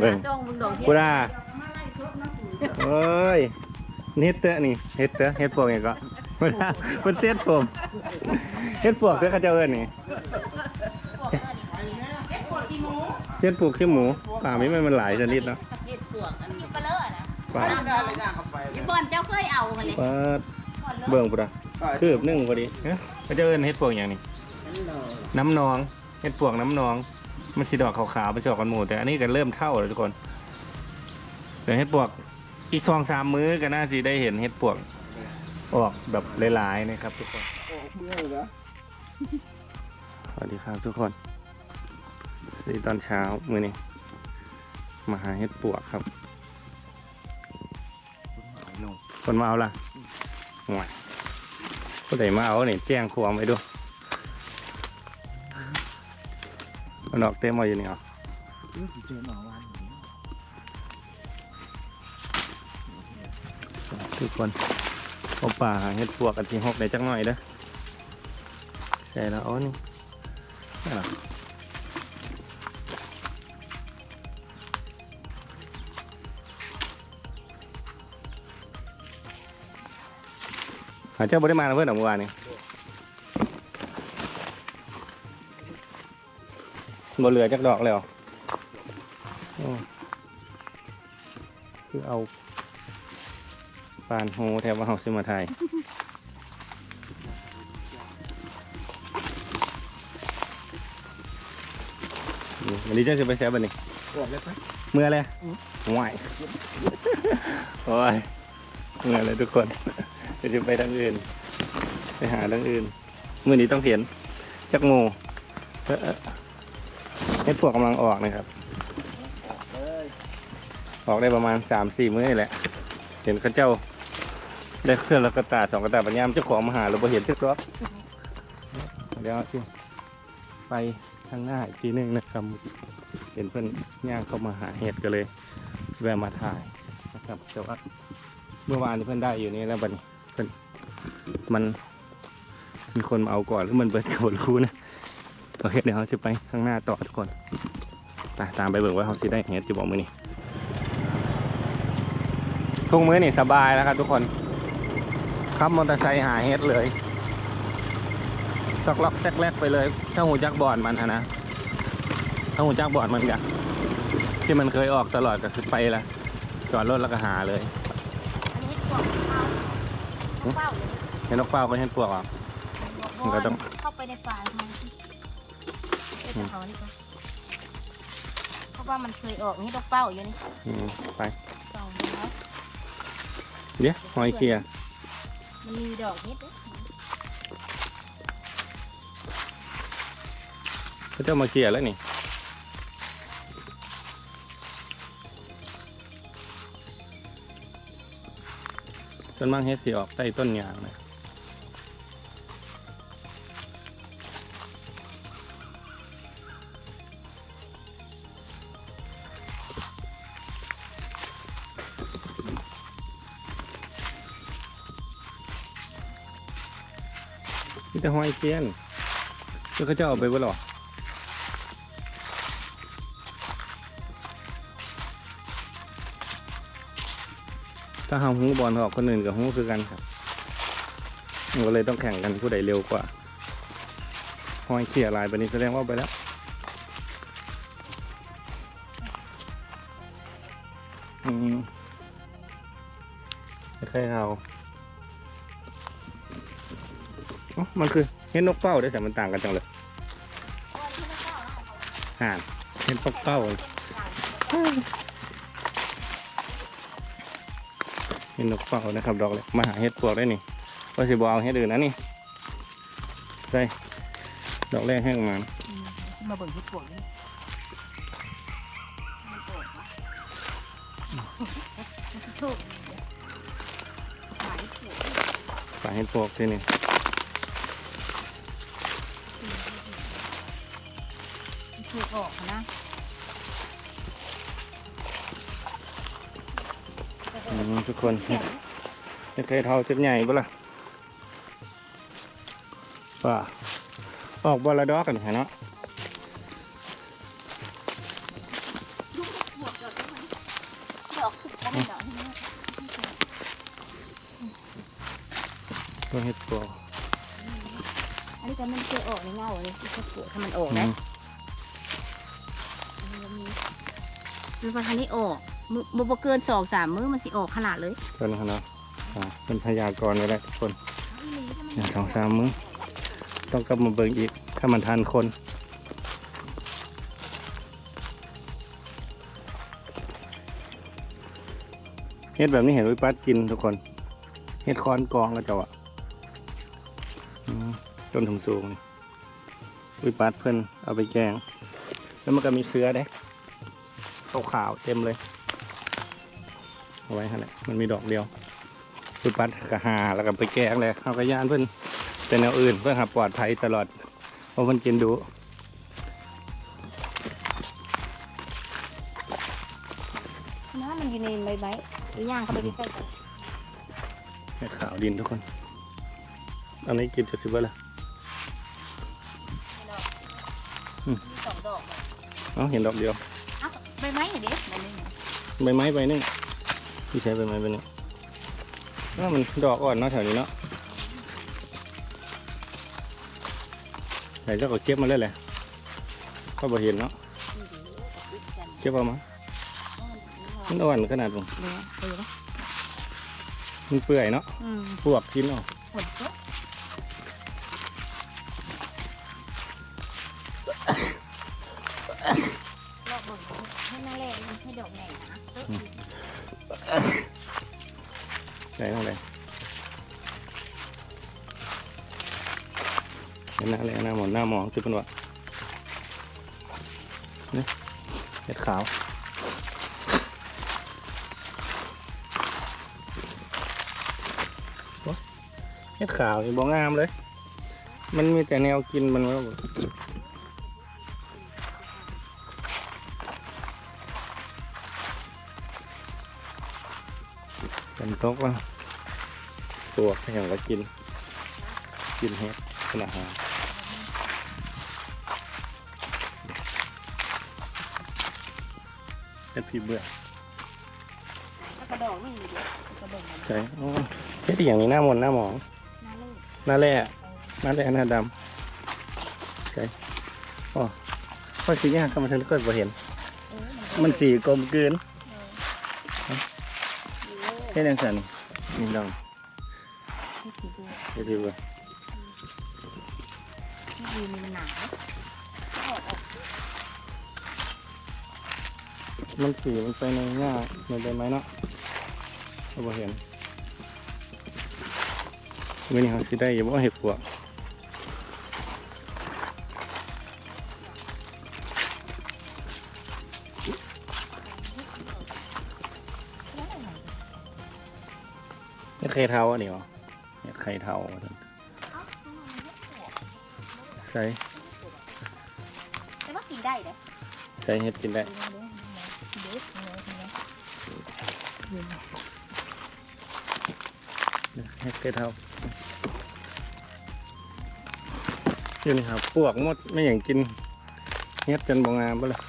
เบิ่งดองมึงดองกูด่าเอ้ยเฮ็ดเตอะนี่เฮ็ดเตอะเฮ็ดพวกนี่ก็กูด่าเพิ่นเซ็ตผมเฮ็ดพวกเด้อเขาเจ้าเอิ้นนี่เฮ็ดพวกขี้หมูป่ามีมันมันหลายชนิดเนาะเห็ดปวกอันนี้ปลาเลอะนะป่าพี่บอลเจ้าเคยเอามาเลยเปิดเบิ่งพุ่นน่ะคืบนึงพอดีเอ้าเขาเจ้าเอิ้นเฮ็ดพวกหยังนี่น้ำนองเห็ดปวกน้ำนอง มันสีดอกขาวๆไปชอกกันหมูแต่อันนี้ก็เริ่มเท่าแล้วทุกคนแต่เห็ดปวกอีกสองสามมื้อก็น่าสิได้เห็นเห็ดปวก ออกแบบหลายๆนะครับ ทุกคนเมื่อยนะสวัสดีครับทุกคนสวัสดีตอนเช้ามื้อนี้มาหาเห็ดปวกครับคนมาเอาล่ะห่วยผู้ใดมาเอาเนี่ยแจ้งความไว้ด้วย มันออกเต็มมาอยู่นี่เหรอทุกคนเอาป่าเห็ดปวกกันที่หกในจักหน่อยเด้อใช่แล้วอ๋อนี่นี่หรอหาเจ้าบริมาแล้วเพื่อนหรอเมื่อวานนี้ บ่เหลือจักดอกเลยเหรออคือเอาปานโฮแถวว่าเฮาซื้อมาไทยวันนี้เจ้าจะไปแซวบันนี้เมื่อเลยห่วยโอ้ยเมื่อเลยทุกคนจะไปทางอื่น ไปหาทางอื่นเมื่อนี้ต้องเห็นจักโม เอ้อเอ้อเฮ็ดพวกกำลังออกนะครับ ออกได้ประมาณสามสี่มื้อนี่แหละ เห็นข้าเจ้าได้เครื่องแล้วกระตาสองกระตาปัญญามเจ้าของมาหาเราบ่เห็นทึกรอบเดี๋ยวสิไปทางหน้าอีกทีหนึงนะครับ เห็นเพื่อนย่างเข้ามาหาเห็ดก็เลยแวะมาถ่ายนะครับแต่ว่าเมื่อวานนี้เพื่อนได้อยู่นี่แล้วบัดนี้เพื่อนมันมีคนมาเอาก่อนหรือมันเบิดเขารู้นะ โอเคเดี๋ยวเราจะไปข้างหน้าต่อทุกคนไปตามไปเบิ่งว่าเขาสิได้เห็ดจะบอกมือนี่ทุกมื้อนี่สบายแล้วครับทุกคนขับมอเตอร์ไซค์หาเฮ็ดเลยซอกล็อกแซกแลกไปเลย ถ้าหูจักบอดมันอะนะถ้าหูจักบอดมันกะที่มันเคยออกตลอดก็คือไปละจอดรถแล้วก็หาเลยอันนี้เห็ดปวกเป้าเป้าเลยเห็นนกเป้าก็เห็นปวกอะมันก็ต้อง เอ็ดเขานี่ก็เพราะว่ามันเคยออกนี่ดอกเป้าอยู่นี่อืมไปสองแล้วเดี๋ยวหอยเกียร์มันมีดอกเห็ดด้วยเขาเจ้ามาเกียร์แล้วนี่ส่วนมากเฮ็ดสีออกใต้ต้นยางนะมี แต่หอยเกี้ยนแล้วเขาจะเอาไปบ่หรอถ้าหาหูบอลออกคนอื่นกับหูคือกันครับก็เลยต้องแข่งกันผู้ใดเร็วกว่าหอยเขี่ยลายไปนี้แสดงว่าไปแล้ว อ๋อมันคือเห็นนกเป้าด้วยแต่มันต่างกันจังเลยห่านเห็นนกเป้าเห็นนกเป่านะครับดอกเลยมาหาเห็ดปวกได้นี่ว่าสิบเอาเห็ดอื่นนะนี่ได้ดอกแรกแห้งมามาเบิ่งเห็ดปวกนี่มันออกมาโชคดีหายปวกสายเห็ดปวกที่นี่ ออกนะอืมทุกคนจะเคยเท่าจุดใหญ่ปะล่ะว่าออกบอลละดอกกันเห็นเนาะบวกกับออกก็ไม่ดอกนี่ตัวเห็ดปวกอันนี้ก็มันเคยออกในเงาเลยที่เขาปลูกถ้ามันออกอืนะ มันพอทันได้ออกมือบ่บ่เกินสองสามมื้อมันสิออกขนาดเลยตัวนี้เนาะอ่าเป็นพยากรณ์ไว้แล้วทุกคนอย่างสองสามมื้อต้องกลับมาเบิ่งอีก ถ้ามันทันคน เฮ็ดแบบนี้เห็นวิปัสกินทุกคน เฮ็ดคอนกองก็จะวะอืมต้นถุงสูงนี่วิปัสเพิ่นเอาไปแกง แล้วมันก็มีเสื้อเด้ ขาวๆเต็มเลย เอาไว้ฮะแหละมันมีดอกเดียววิปัสกะหาแล้วก็ไปแกงเลยเอากระยานเพิ่นเป็นแนวอื่นเพื่อหาปลอดภัยตลอดเพราะเพิ่นกินดูน้ำมันอยู่ในใบไม้หรือย่างเขาไปใกล้ๆกันเห็ดขาวดินทุกคน อันนี้กินจะสิบว่าละอืมมีสองดอกเลยเอ้าเห็นดอกเดียวเอ้า ใบไม้เหรอเด็กใบไม้เนี่ยใบไม้ใบหนึงที่ใช้ใบไม้ใบหนึงว่ามันดอกอ่อนเนาะแถวนี้เนาะไหนเจ้าก็เก็บมาเลยแหละก็บ่เห็นเนาะนี่เดี๋ยวเอาปิดกันเก็บเอามาเพราะมันมันอ่อนขนาดผมเดี๋ยวเดี๋ยวนะมันเปื่อยเนาะอืมพวกกินเนาะ ห็นหน้าแรงหน้าหมอนหน้าหมองจุดเป็นว่ะนี่ยเห็ดขาวเห็ดขาวนี่บ่งามเลย มันมีแต่แนวกินมันว่าเป็นตกแล้วตัวขยันก็กิน กินเห็ดเป็นอาหา เห็ดผีเบื่อแล้วก็ดอกนี่อยู่เดียวแล้วก็เบิ่งมันใช่โอ้เฮ็ดอหย่างนี้หน้ามนต์หน้าหมองหน้าเลิกหน้าแร่หน้าแร่หน้าดำใช่อ๋อค่อยสียากก็มาทันก็บ่เห็น เออมันสีกลมกลืนเออเฮ็ดจังซั่นนี่ดองให้ผีดูเฮ็ดดีเบ่ให้ดีมันหนา มันสีมันไปในหญ้าในใบไม้เนาะก็บ่เห็นมื้อนี้เฮาสิได้อยู่บ่เห็ดปวกแล้วอะไรเฮ็ดไข่เทาอันนี้บ่เฮ็ดไข่เทาว่าซั่นเอ้ามันไม่ออกใช่แต่ว่ากินได้เด้อใช่เฮ็ดกินได้ เฮ็ดไข่เทายู่นี่ครับพวกมดไม่หยังกินเฮ็ดจนบ่งงามบ่ล่ะ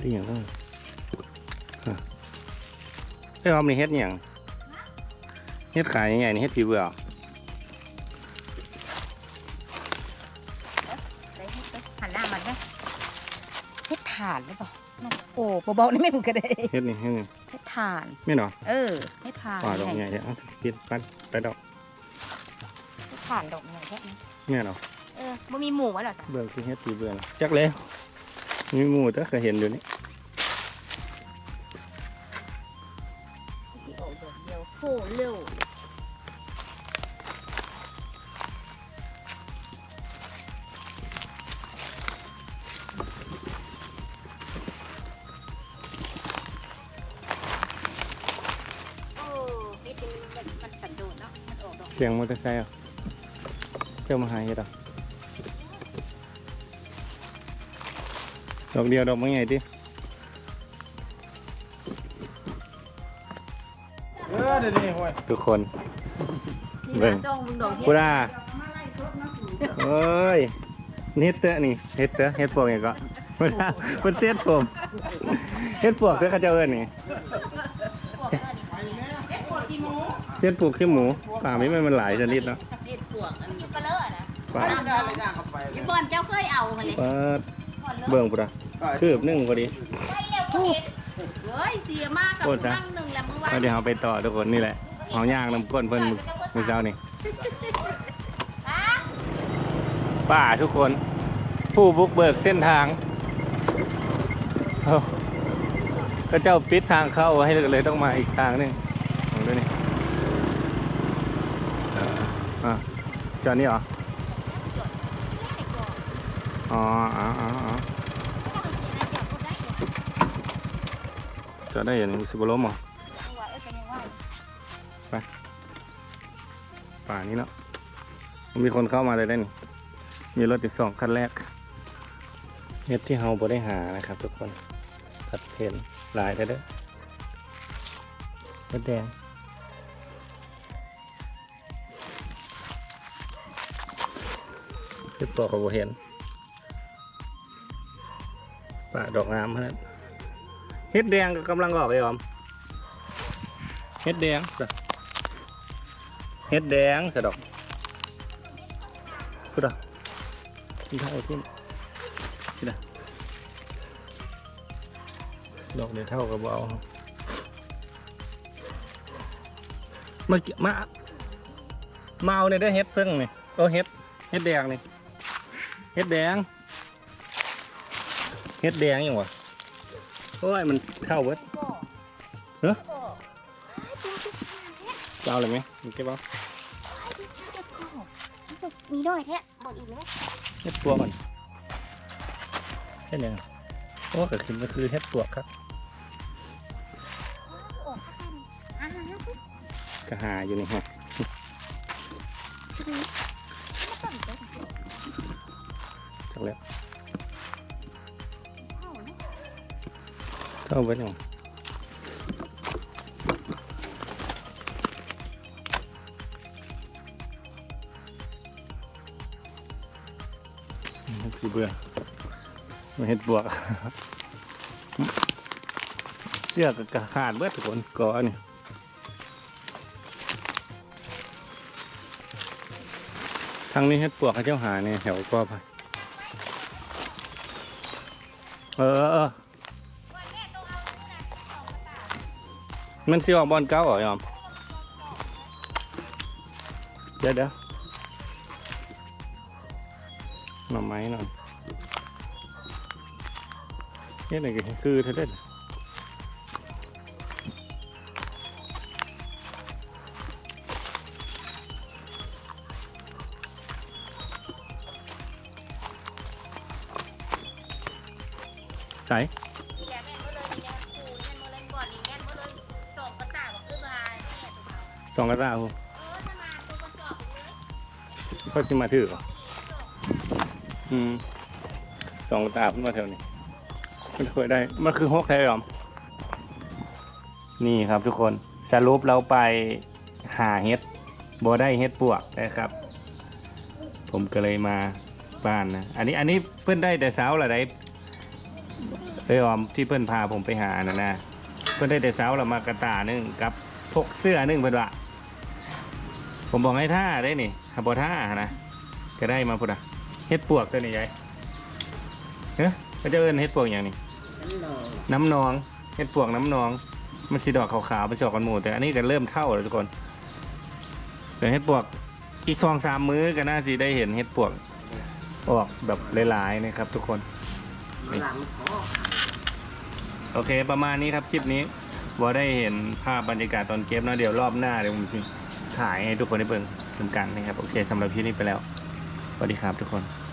นี่อย่างนั้นฮะเอ้ยออมนี่เฮ็ดอย่างเฮ็ดขายยังไงนี่เฮ็ดผีเบื่อานหรือเปล่านั่นโอ้เบาๆนี่ไม่เหมือนกันเลยเฮ็ดนี่เฮ็ดนี่เฮ็ดถ่าน ไม่หรอเออเฮ็ดถ่านป่าดอกไงใหญ่เดี๋ยวเอากินปัดไปดอกเฮ็ดถ่านดอกใหญ่แค่นี้แม่หรอเออบ่มีหมูไว้เหรอจ๊ะเบื่อคือเฮ็ดผีเบื่อนะจักแล้วมีหมูแต่เคยเห็นอยู่นี่ที่ออกดอกเดียวโผล่เร็ว เสียงมอเตอร์ไซค์อะเจ้ามาหาเฮ็ดอะดอกเดียวดอกไม่ใหญ่ดิเออเดี๋ยวนี้ห่วยทุกคนนี่เบิ่งนะจ้องมึงดอกเห็ดกูด่าเอ้ยนี่เฮ็ดเตอะนี่เฮ็ดเตอะเฮ็ดปวกอย่างก็กูด่ามันเสียดผมเฮ็ดปวกเด้อเขาเจ้าเอิ้นนี่ เห็ดปวดกี่หมู เฮ็ดปวกขี้หมูป่ามีมันมันหลายชนิดเนาะเห็ดปวดอันนี้ปลาเลอะนะป่าไม่ได้เลยย่างเข้าไปเลพี่ยบอลเจ้าเคยเอามาเลยเปิดเบิ่งกูด่าคืบหนึงพอดีได้แล้วก็เห็ดเฮ้ยเสียมากกับโอ้จ้ะนั่งหนึ่งแล้วเมื่อวานเอาเดี๋ยวเราไปต่อทุกคนนี่แหละเฮาย่างน้ำก้นเพิ่นมื้อมื้อเช้านี่อะป่าทุกคน ผู้บุกเบิกเส้นทางเอ้าก็เจ้าปิดทางเข้าให้เลยต้องมาอีกทางหนึงลองดูนี่เอ อะจอดนี่เหรออ๋ออ๋ออ๋ออ๋อจอดได้อย่างนี้สิบล้มเหรอป่านี้เนาะมีคนเข้ามาเลยได้นี่ มีรถอีกสองคันแรกเฮ็ดที่เฮาบ่ได้หานะครับทุกคนผัดเทนลายได้เด้อเฮ็ดแดง เฮ็ดปอกก็บ่เห็นป่าดอกงามเท่านั้นเฮ็ดแดงก็กำลังออกไปออมเฮ็ดแดงเฮ็ดแดงสะดอกพุดอะที่ท่าไอเทมที่นะดอกเดียวเท่ากับเอาครับมาเกี่ยมามาเอาเนี่ยได้เฮ็ดเพิ่งเนี่ยโอ้เฮ็ดเฮ็ดแดงเนี่ย เฮ็ดแดง เฮ็ดแดงยังวะโอ้ยมันเข้าเบิดจะเอาเลยไหมมันเก็บเอามีด้วยแท้บนอีกไหมเฮ็ดตัวก่อนเฮ็ดยังโอ้ก็คือมันคือเฮ็ดตัวครับโอ้อะก็หาอยู่นี่ฮะ เข้าไปยังมันคือเบื่อมาเฮ็ดบวกเชือกก็ขาดเบิดทุกคนก่อนี่ทางนี้เฮ็ดปวกเขาเจ้าหาเนี่ยแถวกอไผ่เออ มันสิออกบอลเก้าเหรอยอม เดี๋ยวเดี๋ยวหน่อไม้หน่อยเฮ็ดอะไรกันคือเธอเด่นใส่ สองกระตาหูเออถ้ามาตัวกระจอกเขาสิมาถือเหรออืมสองกระตาขึ้นมาแถวนี้มันเคยได้ มันคือฮกไทยหรอม นี่ครับทุกคน สรุปเราไปหาเฮ็ดบ่ได้เฮ็ดปวกนะครับ ผมก็เลยมาบ้านนะ อันนี้อันนี้เพิ่อนได้แต่เช้าละได้เอ้ยออมที่เพิ่อนพาผมไปหานะนะ เพิ่อนได้แต่เช้าละมากระตาหนึงกับพกเสื้อหนึงเพิ่นว่า ผมบอกให้ท่าได้นี่ถ้าบ่ท่านะก็ได้มาพุ่นอะเฮ็ดปวกตัวนี้ยายเฮ้ยเขาจะเอิ้นเฮ็ดปวกอย่างนี้น้ำนองเห็ดปวกน้ำนอง มันสีดอกขาวๆเป็นดอกกันหมูแต่อันนี้ก็เริ่มเท่าแล้วทุกคนแต่เห็ดปวกอีกสองสามมื้อก็น่าจะได้เห็นเห็ดปวก ออกแบบหลายๆนะครับ ทุกคนโอเคประมาณนี้ครับคลิปนี้ว่าได้เห็นภาพบรรยากาศตอนเก็บนะเดี๋ยวรอบหน้าเดี๋ยวผมจ ขายให้ทุกคนได้เบิ่งเหมือนกันนะครับ โอเคสำหรับคลิปนี้ไปแล้วสวัสดีครับทุกคน